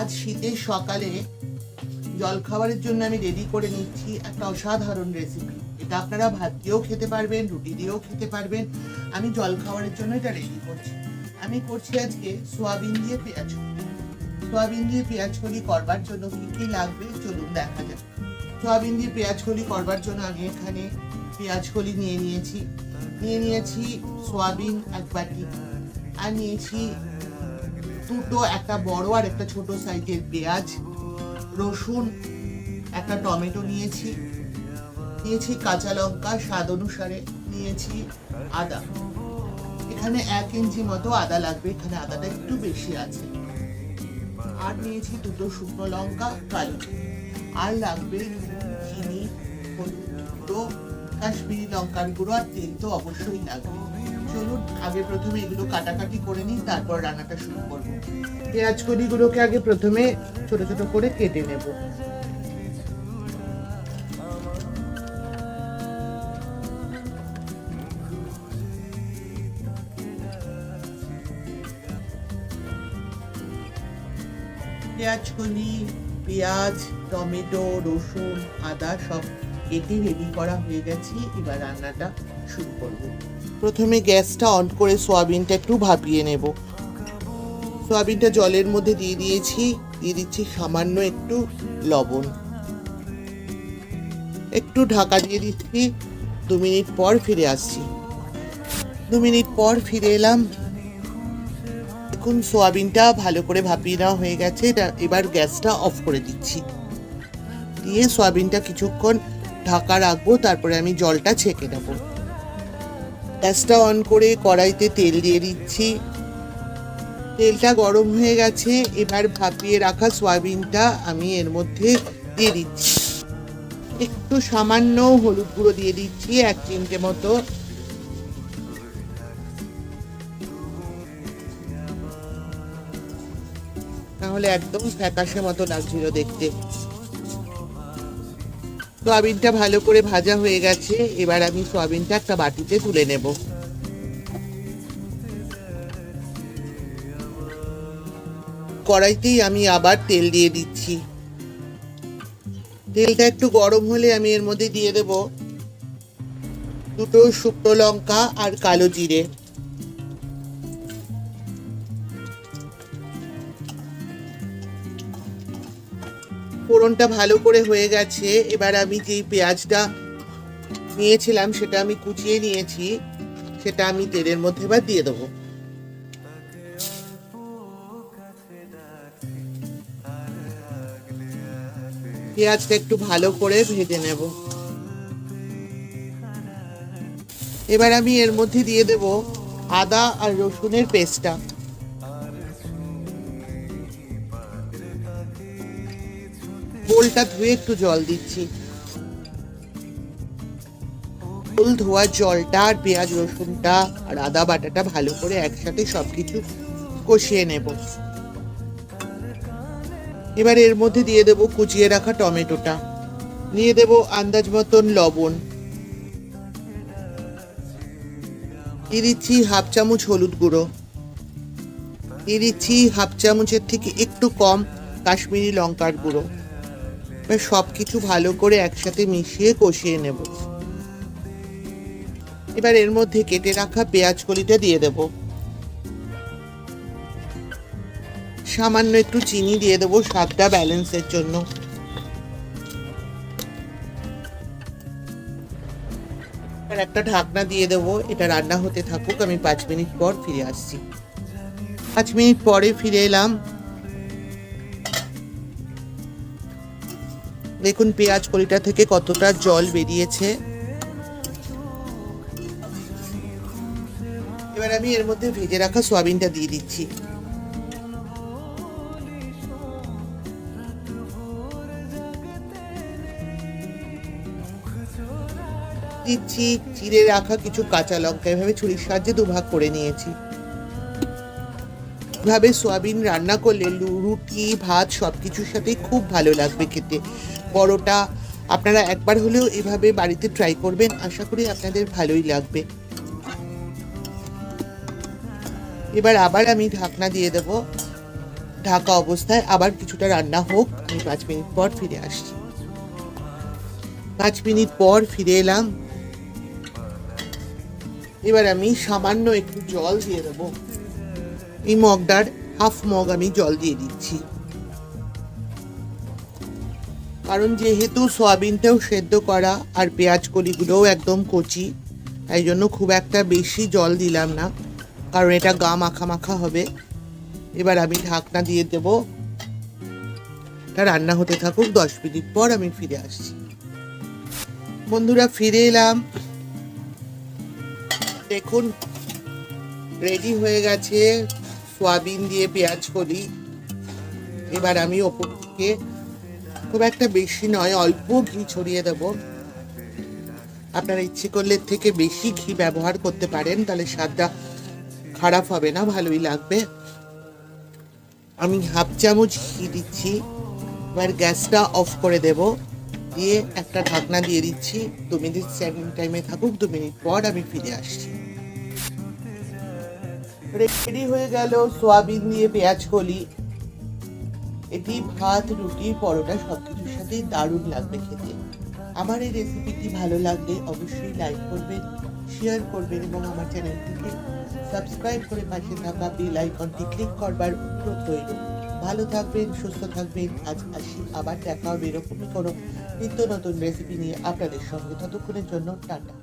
আজ শীতের সকালে জলখাবারের জন্য আমি রেডি করে নিচ্ছি একটা অসাধারণ রেসিপি এটা আপনারা ভাত দিয়েও খেতে পারবেন, রুটি দিয়েও খেতে পারবেন। আমি জলখাবারের জন্য এটা রেডি করছি। আমি করছি আজকে সোয়াবিন দিয়ে পেঁয়াজ। সোয়াবিন দিয়ে পেঁয়াজ কলি করবার জন্য কী কী লাগবে চলুন দেখা যাক। সোয়াবিন দিয়ে পেঁয়াজ কলি করবার জন্য আমি এখানে পেঁয়াজ কলি নিয়ে নিয়েছি। নিয়ে নিয়েছি সোয়াবিন এক বাটি। আর নিয়েছি দুটো, একটা বড় আর একটা ছোট সাইজের পেঁয়াজ, রসুন, একটা টমেটো নিয়েছি নিয়েছি কাঁচা লঙ্কা, স্বাদ অনুসারে নিয়েছি আদা। এখানে এক ইঞ্চি মতো আদা লাগবে, এখানে আদাটা একটু বেশি আছে। আর নিয়েছি দুটো শুকনো লঙ্কা, কালো আর লাগবে চিনি, হলুদ কাশ্মীরি লঙ্কার গুঁড়ো, আর তেল তো অবশ্যই লাগবে। চলুন, আগে প্রথমে এগুলো কাটাকাটি করে নিই, তারপর রান্নাটা শুরু করব। পেঁয়াজ কলিগুলোকে আগে প্রথমে ছোট ছোট করে কেটে নেব। পেঁয়াজ কলি, পেঁয়াজ, টমেটো, রসুন, আদা সব কেটে রেডি করা হয়ে গেছে, এবার রান্নাটা শুরু করব। প্রথমে গ্যাসটা অন করে সোয়াবিনটা একটু ভাপিয়ে নেব। সোয়াবিনটা জলের মধ্যে দিয়ে দিয়েছি, দিয়ে দিচ্ছি সামান্য একটু লবণ। একটু ঢাকা দিয়ে দিচ্ছি, দু মিনিট পর ফিরে আসছি। দু মিনিট পর ফিরে এলাম। দেখুন, সোয়াবিনটা ভালো করে ভাপিয়ে নেওয়া হয়ে গেছে এবার গ্যাসটা অফ করে দিচ্ছি। দিয়ে সোয়াবিনটা কিছুক্ষণ ঢাকা রাখব, তারপরে আমি জলটা ছেঁকে নেব। গ্যাসটা অন করে কড়াইতে তেল দিয়ে দিচ্ছি। তেলটা গরম হয়ে গেছে, এবার ভাপিয়ে রাখা সয়াবিনটা আমি এর মধ্যে দিয়ে দিচ্ছি। একটু সামান্য হলুদ গুঁড়ো দিয়ে দিচ্ছি, এক চিমটে মতো। তাহলে একদম ফ্যাকাশে মতো লাগছিল দেখতে। সয়াবিনটা ভালো করে ভাজা হয়ে গেছে। এবার আমি সয়াবিনটা একটা বাটিতে তুলে নেব। কড়াইতেই আমি আবার তেল দিয়ে দিচ্ছি। তেলটা একটু গরম হলে আমি এর মধ্যে দিয়ে দেব দুটো শুকনো লঙ্কা আর কালো জিরে। ফোড়নটা ভালো করে হয়ে গেছে। এবার আমি যেই পেঁয়াজটা নিয়েছিলাম, সেটা আমি কুচিয়ে নিয়েছি। সেটা আমি তেলের মধ্যে এবার দিয়ে দেবো। পেঁয়াজটা একটু ভালো করে ভেজে নেব। এবার আমি এর মধ্যে দিয়ে দেব আদা আর রসুনের পেস্টটা। বোলটা ধুয়ে একটু জল দিচ্ছি। বোল ধোয়া জলটা আর পেঁয়াজ রসুনটা আর আদা বাটাটা ভালো করে একসাথে সবকিছু কষিয়ে নেব। এবার এর মধ্যে দিয়ে দেব কুচিয়ে রাখা টমেটোটা। নিয়ে দেব আন্দাজ মতন লবণ। দিয়ে দিচ্ছি হাফ চামচ হলুদ গুঁড়ো। দিয়ে দিচ্ছি হাফ চামচের থেকে একটু কম কাশ্মীরি লঙ্কার গুঁড়ো। সব কিছু ভালো করে একসাথে মিশিয়ে কষিয়ে নেব। এবার এর মধ্যে কেটে রাখা পেঁয়াজ কলিটা দিয়ে দেবো। সামান্য একটু চিনি দিয়ে দেবো স্বাদটা ব্যালেন্সের জন্য। একটা ঢাকনা দিয়ে দেবো, এটা রান্না হতে থাকুক, আমি পাঁচ মিনিট পর ফিরে আসছি। পাঁচ মিনিট পরে ফিরে এলাম। দেখুন পেঁয়াজ কলিটা থেকে কতটা জল বেরিয়েছে। এবার আমি এর মধ্যে ভেজে রাখা সোয়াবিনটা দিয়ে দিচ্ছি। দিচ্ছি চিড়ে রাখা কিছু কাঁচা লঙ্কা। এভাবে ছুরির সাহায্যে দুভাগ করে নিয়েছি। এভাবে সোয়াবিন রান্না করলে রুটি, ভাত সব কিছুর সাথেই খুব ভালো লাগবে খেতে। পরোটা আপনারা একবার হলেও এভাবে বাড়িতে ট্রাই করবেন। আশা করি আপনাদের ভালোই লাগবে। এবার আবার আমি ঢাকনা দিয়ে দেব। ঢাকা অবস্থায় আবার কিছুটা রান্না হোক। আমি পাঁচ মিনিট পর ফিরে আসছি। পাঁচ মিনিট পর ফিরে এলাম। এবার আমি সামান্য একটু জল দিয়ে দেবো। এই মগটার হাফ মগ আমি জল দিয়ে দিচ্ছি। কারণ যেহেতু সয়াবিনটাও সেদ্ধ করা আর পেঁয়াজ কলিগুলোও একদম কচি, তাই জন্য খুব একটা বেশি জল দিলাম না, কারণ এটা গা মাখা মাখা হবে। এবার আমি ঢাকনা দিয়ে দেব। এটা রান্না হতে থাকুক, দশ মিনিট পর আমি ফিরে আসছি। বন্ধুরা, ফিরে এলাম। দেখুন রেডি হয়ে গেছে সোয়াবিন দিয়ে পেঁয়াজ কলি। এবার আমি ওপর থেকে খুব একটা বেশি নয়, অল্প ঘি ছড়িয়ে দেব। আপনারা ইচ্ছে করলে থেকে বেশি ঘি ব্যবহার করতে পারেন, তাহলে স্বাদটা খারাপ হবে না, ভালোই লাগবে। আমি হাফ চামচ ঘি দিচ্ছি, এবার গ্যাসটা অফ করে দেব। দিয়ে একটা ঢাকনা দিয়ে দিচ্ছি, দু মিনিট সেকেন্ড টাইমে থাকুক, দু মিনিট পর আমি ফিরে আসছি। রেডি হয়ে গেল, সোয়াবিন দিয়ে পেঁয়াজ কলি। এটি ভাত, রুটি, পরোটা সব কিছুর সাথেই দারুণ লাগবে খেতে। আমার এই রেসিপিটি ভালো লাগলে অবশ্যই লাইক করবেন শেয়ার করবেন এবং আমার চ্যানেলটিকে সাবস্ক্রাইব করে পাশে থাকা বেল আইকনটি ক্লিক করবার অনুরোধ রইল। ভালো থাকবেন, সুস্থ থাকবেন, আজ আসি, আবার দেখা হবে এরকমই কোনো নিত্য নতুন রেসিপি নিয়ে আপনাদের সঙ্গে। ততক্ষণের জন্য টাটা।